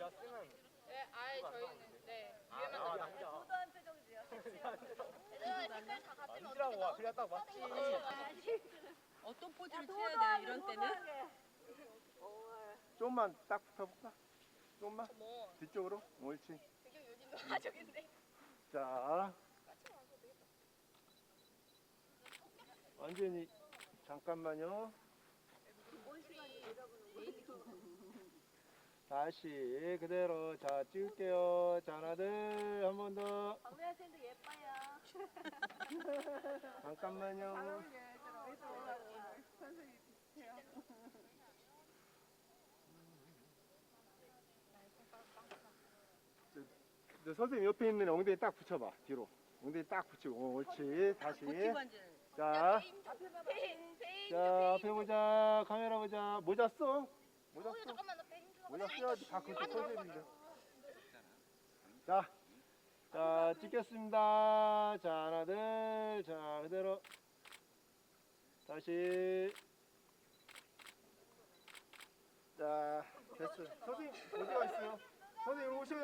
아 제가 쓰면 네, 아예 저희는 네 아 나와 남자 무도한 표정이지요. 얘들아 색깔 다 같으면 남자라고 와. 그냥 딱 맞지. 어떤 포즈를 취해야 돼요 이런 때는? 좀만 딱 붙어볼까? 좀만? 뭐 뒤쪽으로? 옳지. 아 저기 있네 자 완전히 잠깐만요 다시 그대로 자 찍을게요. 자 하나 둘 한 번더. 정미아 쌤도 예뻐요. 잠깐만요. 저, 저 선생님 옆에 있는 엉덩이 딱 붙여봐 뒤로. 엉덩이 딱 붙이고 어, 옳지. 다시. 고치관절. 자, 자 앞에 보자. 카메라 보자. 모자 써. 모자 어써 써야지. 다 그렇게 컨셉인데. 자, 자 찍겠습니다. 자 하나 둘 자 그대로. 다시. 자 됐어 선생님 어디 가 있어요? 선생님 오셔야